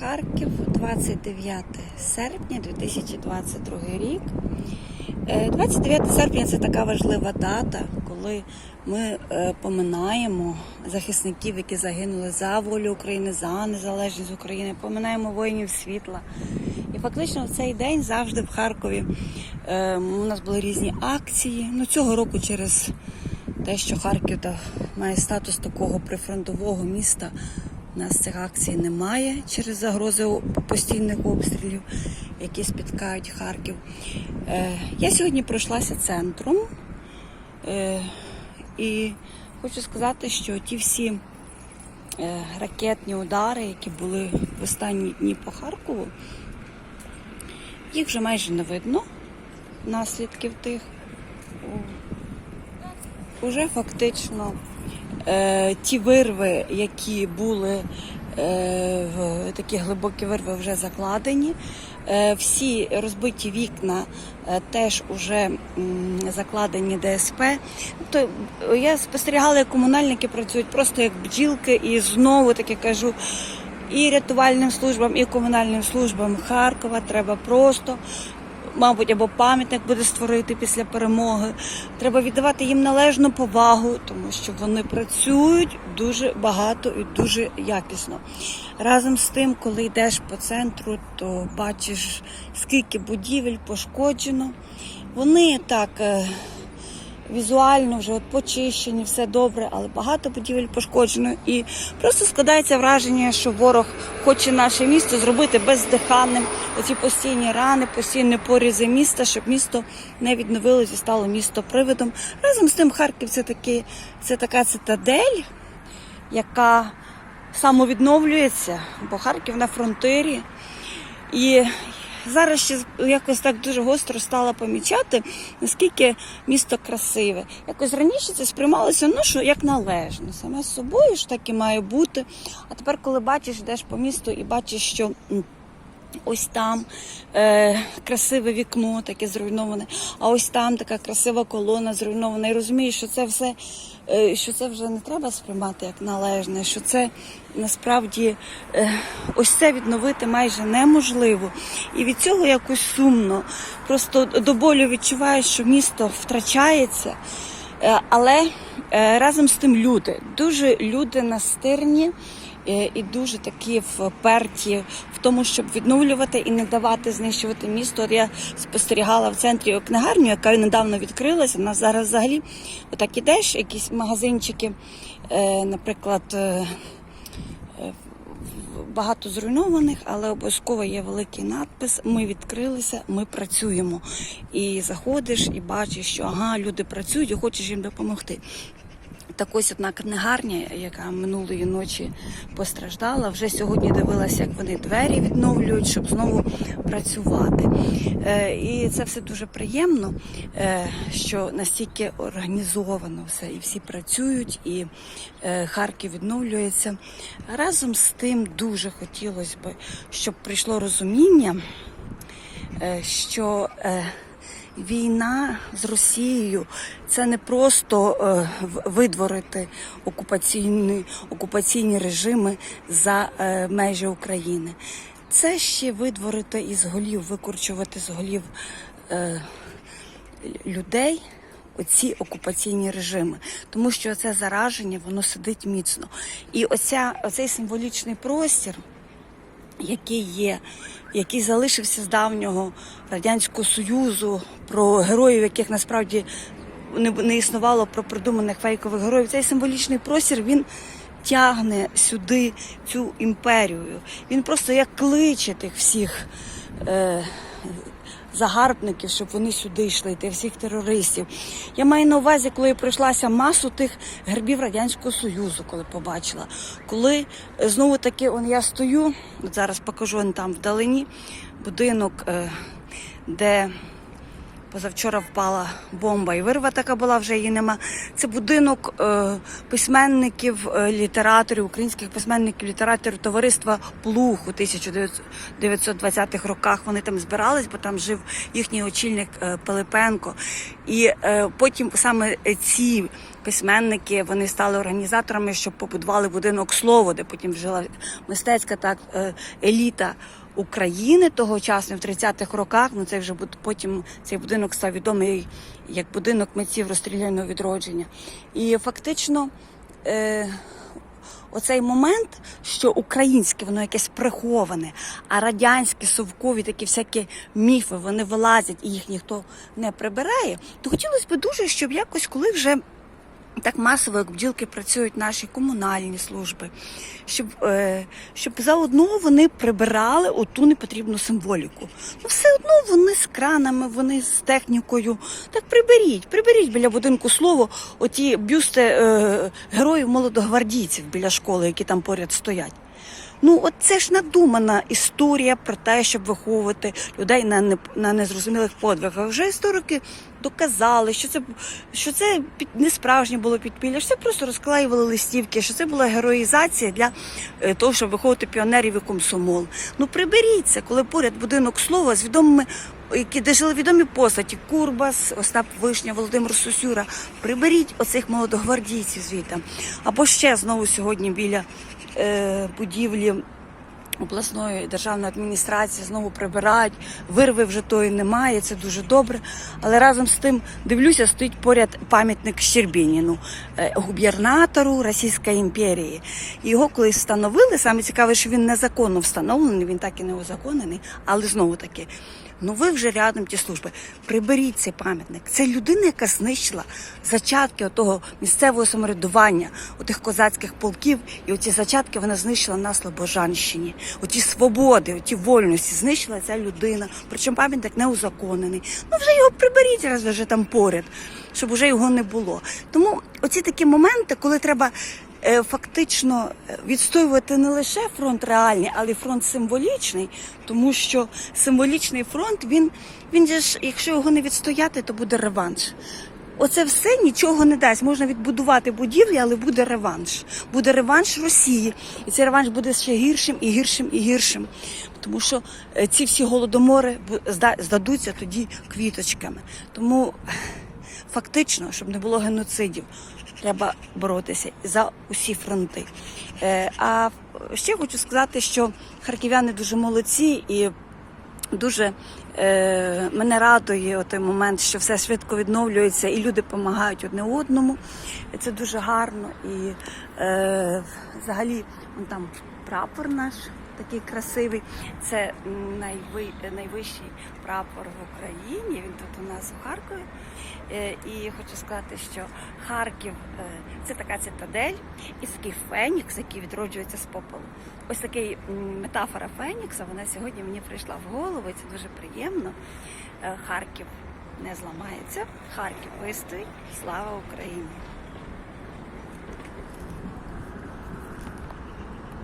Харків, 29 серпня 2022 рік. Е, 29 серпня це така важлива дата, коли ми е, поминаємо захисників, які загинули за волю України, за незалежність України, поминаємо воїнів світла. І фактично в цей день завжди в Харкові е, у нас були різні акції. Ну, цього року через те, що Харків має статус такого прифронтового міста. Нас цих акцій немає через загрози постійних обстрілів, які спіткають Харків. Е, я сьогодні пройшлася центром е, і хочу сказати, що ті всі е, ракетні удари, які були в останні дні по Харкову, їх вже майже не видно, наслідків тих. Уже фактично ті вирви, які були, е, такі глибокі вирви вже закладені. Е, всі розбиті вікна е, теж вже закладені ДСП. Тобто е, я спостерігала, як комунальники працюють просто як бджілки, і знову таки кажу. І рятувальним службам, і комунальним службам Харкова треба просто мабуть, або пам'ятник буде створити після перемоги. Треба віддавати їм належну повагу, тому що вони працюють дуже багато і дуже якісно. Разом з тим, коли йдеш по центру, то бачиш, скільки будівель пошкоджено. Вони так. Візуально вже от почищені, все добре, але багато будівель пошкоджено. І просто складається враження, що ворог хоче наше місто зробити бездиханним. Оці постійні рани, постійні порізи міста, щоб місто не відновилось і стало місто привидом. Разом з тим, Харків це таки, це така цитадель, яка самовідновлюється, бо Харків на фронтирі. І зараз ще якось так дуже гостро стала помічати, наскільки місто красиве. Якось раніше це сприймалося ну, що як належно. Саме з собою ж так і має бути. А тепер, коли бачиш, йдеш по місту і бачиш, що. Ось там е, красиве вікно, таке зруйноване, а ось там така красива колона зруйнована. І розумієш, що це все, е, що це вже не треба сприймати як належне, що це насправді е, ось це відновити майже неможливо. І від цього якось сумно. Просто до болю відчуваєш, що місто втрачається. Е, Але е, разом з тим люди, дуже люди настирні і дуже такі вперті в тому, щоб відновлювати і не давати знищувати місто. Я спостерігала в центрі книгарню, яка недавно відкрилася. У нас зараз взагалі отак ідеш, якісь магазинчики, е, наприклад. е, Багато зруйнованих, але обов'язково є великий надпис. Ми відкрилися, ми працюємо. І заходиш і бачиш, що ага, люди працюють і хочеш їм допомогти. Так ось одна книгарня, яка минулої ночі постраждала, вже сьогодні дивилася, як вони двері відновлюють, щоб знову працювати. Е, і це все дуже приємно, е, що настільки організовано все, і всі працюють, і е, Харків відновлюється. Разом з тим дуже хотілося б, щоб прийшло розуміння, що війна з Росією це не просто е, видворити окупаційні, окупаційні режими за е, межі України. Це ще видворити із голів, викорчувати з голів е, людей. Оці окупаційні режими, тому що це зараження, воно сидить міцно. І оця, оцей символічний простір, який є, який залишився з давнього радянського союзу, про героїв, яких насправді не, існувало, про придуманих фейкових героїв. Цей символічний простір він тягне сюди цю імперію. Він просто як кличе тих всіх. Е, Загарбників, щоб вони сюди йшли, тих всіх терористів. Я маю на увазі, коли пройшлася масу тих гербів Радянського Союзу, коли побачила. Коли е, знову таки он я стою, от зараз покажу он там вдалині, будинок, е, де позавчора впала бомба, і вирва така була, вже її нема. Це будинок е, письменників, е, літераторів, українських письменників, літераторів товариства Плуг у 1920-х роках. Вони там збирались, бо там жив їхній очільник е, Пилипенко. І е, потім саме ці письменники вони стали організаторами, щоб побудували будинок слово, де потім жила мистецька так е, еліта. України тогочасно в 30-х роках. Ну це вже потім цей будинок став відомий як будинок митців розстріляного відродження. І фактично. Е, Оцей момент, що українське, воно якесь приховане, а радянські, совкові такі всякі міфи, вони вилазять і їх ніхто не прибирає, то хотілося б дуже, щоб якось, коли вже так масово, як бджілки працюють наші комунальні служби, щоб, е, щоб заодно вони прибирали оту непотрібну символіку. Ну, все одно вони з кранами, вони з технікою. Так приберіть, приберіть біля будинку слово оті бюсти е, героїв молодогвардійців біля школи, які там поряд стоять. Ну, от це ж надумана історія про те, щоб виховувати людей на, не, на незрозумілих подвигах. Вже історики доказали, що це, що це під, не справжнє було підпілля, що це просто розклеювали листівки, що це була героїзація для е, того, щоб виховувати піонерів і комсомол. Ну приберіться, коли поряд будинок слова з відомими. Які де жили відомі постаті Курбас, Остап Вишня, Володимир Сосюра. Приберіть оцих молодогвардійців звідти. Або ще знову сьогодні біля будівлі обласної державної адміністрації знову прибирають. Вирви вже тої немає, це дуже добре. Але разом з тим дивлюся, стоїть поряд пам'ятник Щербініну, е, губернатору Російської імперії. Його колись встановили. Саме цікаве, що він незаконно встановлений, він так і не узаконений, але знову таки. Ну ви вже рядом ті служби. Приберіть цей пам'ятник. Це людина, яка знищила зачатки того місцевого самоврядування, отих козацьких полків, і оці зачатки вона знищила на Слобожанщині. Оті свободи, оті вольності знищила ця людина. Причому пам'ятник не узаконений. Ну вже його приберіть, раз вже там поряд, щоб вже його не було. Тому оці такі моменти, коли треба фактично е, відстоювати не лише фронт реальний, але й фронт символічний, тому що символічний фронт, він, він ж, якщо його не відстояти, то буде реванш. Оце все нічого не дасть. Можна відбудувати будівлі, але буде реванш. Буде реванш Росії. І цей реванш буде ще гіршим і гіршим і гіршим. Тому що е, ці всі голодомори здадуться тоді квіточками. Тому фактично, щоб не було геноцидів, треба боротися за усі фронти. Е, А ще хочу сказати, що харків'яни дуже молодці і дуже е, мене радує той момент, що все швидко відновлюється, і люди допомагають одне одному. Це дуже гарно. І е, взагалі там прапор наш. Такий красивий, це найви, найвищий прапор в Україні. Він тут у нас у Харкові. Е, І хочу сказати, що Харків е, це така цитадель і такий фенікс, який відроджується з попелу. Ось такий метафора Фенікса. Вона сьогодні мені прийшла в голову. Це дуже приємно. Е, Харків не зламається, Харків вистоїть. Слава Україні!